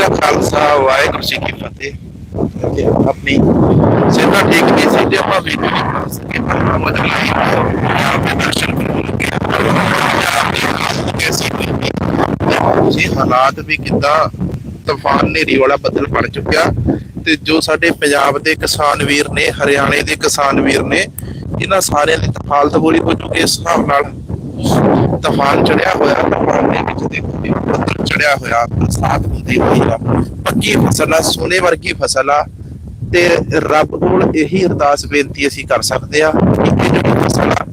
ਕਾ ਖਾਲਸਾ ਵਾਹਿਗੁਰੂ ਜੀ ਕੀ ਫਤਿਹ। ਕਿ ਆਪਣੀ ਸਿੱਧਾ ਠੀਕ ਨਹੀਂ ਸੀ ਜੇ ਆਪਾਂ ਵੀਡੀਓ ਨਹੀਂ ਬਣਾ ਸਕੇ ਪਰ ਆਪਾਂ ਮਦਦ ਲਈ ਆਪਣੇ ਦਰਸ਼ਨ ਕਰਨ ਲੱਗੇ ਕੈਸੀ ਹੋਈ ਜੀ ਹਾਲਾਤ ਵੀ ਕਿੱਦਾਂ ਤੂਫਾਨ ਨੇਰੀ ਵਾਲਾ ਬੱਦਲ ਬਣ ਚੁੱਕਿਆ ਤੇ ਜੋ ਸਾਡੇ ਪੰਜਾਬ ਦੇ ਕਿਸਾਨ ਵੀਰ ਨੇ ਹਰਿਆਣੇ ਦੇ ਕਿਸਾਨ ਵੀਰ ਨੇ ਇਹਨਾਂ ਸਾਰਿਆਂ ਦੀ ਤਾਂ ਹਾਲਤ ਬੁਰੀ ਹੋ ਚੁੱਕੀ ਇਸ ਹਿਸਾਬ ਨਾਲ ਤੂਫਾਨ ਚੜਿਆ ਹੋਇਆ ਤੂਫਾਨ ਦੇ ਵਿੱਚ ਦੇਖੋ ਚੜਿਆ ਹੋਇਆ ਬਰਸਾਤ ਹੁੰਦੀ ਹੋਈ ਆ। ਪੱਕੀ ਫਸਲ ਆ, ਸੋਨੇ ਵਰਗੀ ਫਸਲ ਆ। ਤੇ ਰੱਬ ਕੋਲ ਇਹੀ ਅਰਦਾਸ ਬੇਨਤੀ ਅਸੀਂ ਕਰ ਸਕਦੇ ਆ ਕਿ ਇਹ ਜਿਹੜੀ ਫਸਲ ਆ,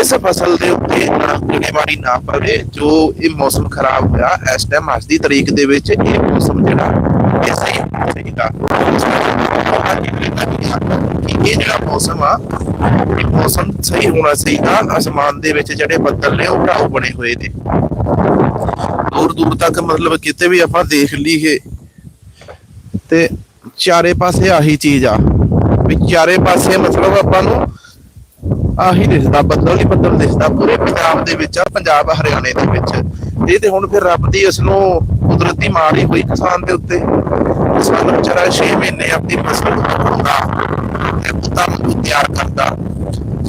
ਇਸ ਫਸਲ ਦੇ ਉੱਤੇ ਨਾ ਗੜੇਮਾਰੀ ਨਾ ਪਵੇ, ਜੋ ਇਹ ਮੌਸਮ ਖਰਾਬ ਹੋਇਆ, ਇਸ ਟਾਈਮ ਅੱਜ ਦੀ ਤਰੀਕ ਦੇ ਵਿੱਚ ਇਹ ਮੌਸਮ ਜਿਹੜਾ, ਇਹ ਸਹੀ ਹੋਣਾ ਇਹ ਜਿਹੜਾ ਮੌਸਮ ਆ, ਇਹ ਮੌਸਮ ਸਹੀ ਹੋਣਾ ਚਾਹੀਦਾ। ਅਸਮਾਨ ਦੇ ਵਿੱਚ ਜਿਹੜੇ ਬੱਦਲ ਨੇ, ਉਹ ਢਾਉ ਬਣੇ ਹੋਏ ਨੇ। ਦੂਰ ਦੂਰ ਤੱਕ ਮਤਲਬ ਕਿਤੇ ਵੀ ਆਪਾਂ ਦੇਖ ਲਈਏ। ਤੇ ਚਾਰੇ ਪਾਸੇ ਆਹੀ ਚੀਜ਼ ਆ। ਵੀ ਚਾਰੇ ਪਾਸੇ ਮਤਲਬ ਆਪਾਂ ਨੂੰ ਆਹੀ ਦਿਸਦਾ, ਬੱਦਲ ਹੀ ਬੱਦਲ ਦਿਸਦਾ ਪੂਰੇ ਪੰਜਾਬ ਦੇ ਵਿੱਚ, ਆ ਪੰਜਾਬ, ਹਰਿਆਣੇ ਦੇ ਵਿੱਚ। ਇਹ ਤੇ ਹੁਣ ਫਿਰ ਰੱਬ ਦੀ ਇਸ ਨੂੰ ਕੁਦਰਤੀ ਮਾਰ ਹੀ ਹੋਈ ਕਿਸਾਨ ਦੇ ਉੱਤੇ। ਕਿਸਾਨ ਵਿਚਾਰਾ 6 ਮਹੀਨੇ ਆਪਣੀ ਫਸਲ ਨੂੰ ਉਗਾਉਂਦਾ ਤੇ ਪੁੱਤਾਂ ਨੂੰ ਤਿਆਰ ਕਰਦਾ।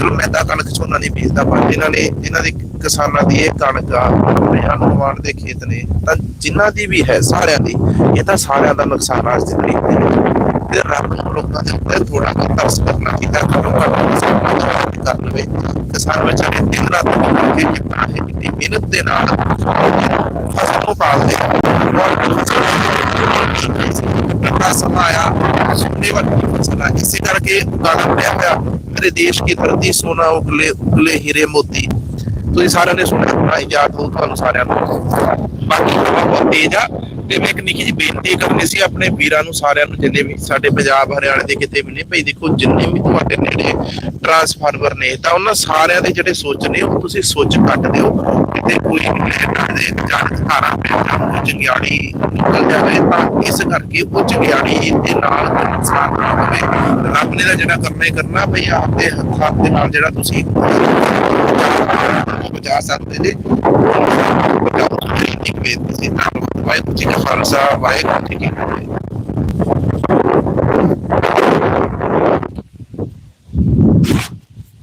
ਚਲੋ ਮੈਂ ਕਣਕ ਝੋਨਾ ਨਹੀਂ ਬੀਜਦਾ ਪਰ ਇਹਨਾਂ ਨੇ ਇਹਨਾਂ ਦੀ ਕਿਸਾਨਾਂ ਦੀ ਇਹ ਕਣਕ ਆ ਬਿਆਨ ਦੇ ਖੇਤ ਨੇ, ਤਾਂ ਜਿਨ੍ਹਾਂ ਦੀ ਵੀ ਹੈ ਸਾਰਿਆਂ ਦੀ, ਇਹ ਤਾਂ ਸਾਰਿਆਂ ਦਾ ਨੁਕਸਾਨ ਆ ਅੱਜ ਤੇ ਰੱਬ ਨੂੰ ਲੋਕਾਂ ਦੇ ਉੱਤੇ ਥੋੜਾ ਜਿਹਾ ਤਰਸ ਕਰਨਾ ਚਾਹੀਦਾ ਕਰੋ ਕਰ ਲਵੇ ਕਿਸਾਨ ਵਿਚਾਰੇ ਦਿਨ ਰਾਤ ਕਰਕੇ ਕਿੰਨਾ ਹੈ ਮਿਹਨਤ ਦੇ ਨਾਲ ਫਸਲ ਨੂੰ ਪਾਲਦੇ ਆ ਆਇਆ ਸੋਨੇ ਵਰਗੀ ਫਸਲ ਆ ਇਸੇ ਕਰਕੇ ਗਾਣਾ ਪਿਆ ਹੋਇਆ, ਮੇਰੇ ਦੇਸ਼ ਕੀ ਧਰਤੀ ਸੋਨਾ ਉਗਲੇ ਉਗਲੇ ਹੀਰੇ ਮੋਤੀ। ਤੁਸੀਂ ਸਾਰਿਆਂ ਨੇ ਸੁਣਿਆ ਹੋਣਾ ਯਾਦ ਹੋ ਤੁਹਾਨੂੰ ਸਾਰਿਆਂ ਨੂੰ। ਬਾਕੀ ਹਵਾ ਬਹੁਤ ਤੇਜ਼ ਆ, ਤੇ ਮੈਂ ਇੱਕ ਨਿੱਕੀ ਜਿਹੀ ਬੇਨਤੀ ਕਰਨੀ ਸੀ ਆਪਣੇ ਵੀਰਾਂ ਨੂੰ, ਸਾਰਿਆਂ ਨੂੰ, ਜਿੰਨੇ ਵੀ ਸਾਡੇ ਪੰਜਾਬ, ਹਰਿਆਣੇ ਦੇ ਕਿਤੇ ਵੀ ਨੇ, ਭਈ ਦੇਖੋ, ਜਿੰਨੇ ਵੀ ਤੁਹਾਡੇ ਨੇੜੇ ਟਰਾਂਸਫਾਰਮਰ ਨੇ, ਤਾਂ ਉਹਨਾਂ ਸਾਰਿਆਂ ਦੇ ਜਿਹੜੇ ਸੋਚ ਨੇ, ਉਹ ਤੁਸੀਂ ਸੋਚ ਕੱਟ ਦਿਓ ਕਿਤੇ ਕੋਈ ਇਨਵੇਟਰ ਦੇ ਜਾਣ ਤਾਰਾਂ ਪੈ ਜਾਣ ਨਿਕਲ ਜਾਵੇ ਤਾਂ ਇਸ ਕਰਕੇ ਉਹ ਜੰਗਿਆੜੀ ਦੇ ਨਾਲ ਨੁਕਸਾਨ ਨਾ ਹੋਵੇ। ਰੱਬ ਨੇ ਤਾਂ ਜਿਹੜਾ ਕਰਨਾ ਹੀ ਕਰਨਾ ਭਈ ਆਪਦੇ ਹੱਥਾਂ ਦੇ ਨਾਲ ਜਿਹੜਾ ਤੁਸੀਂ ਬਚਾ ਸਕਦੇ ਨੇ। ਬਚਾਓ ਤੁਸੀਂ ਇੱਕ ਬੇਨਤੀ ਧੰਨਵਾਦ। ਵਾਹਿਗੁਰੂ ਜੀ ਕਾ ਖਾਲਸਾ, ਵਾਹਿਗੁਰੂ ਜੀ ਕੀ ਫਤਿਹ।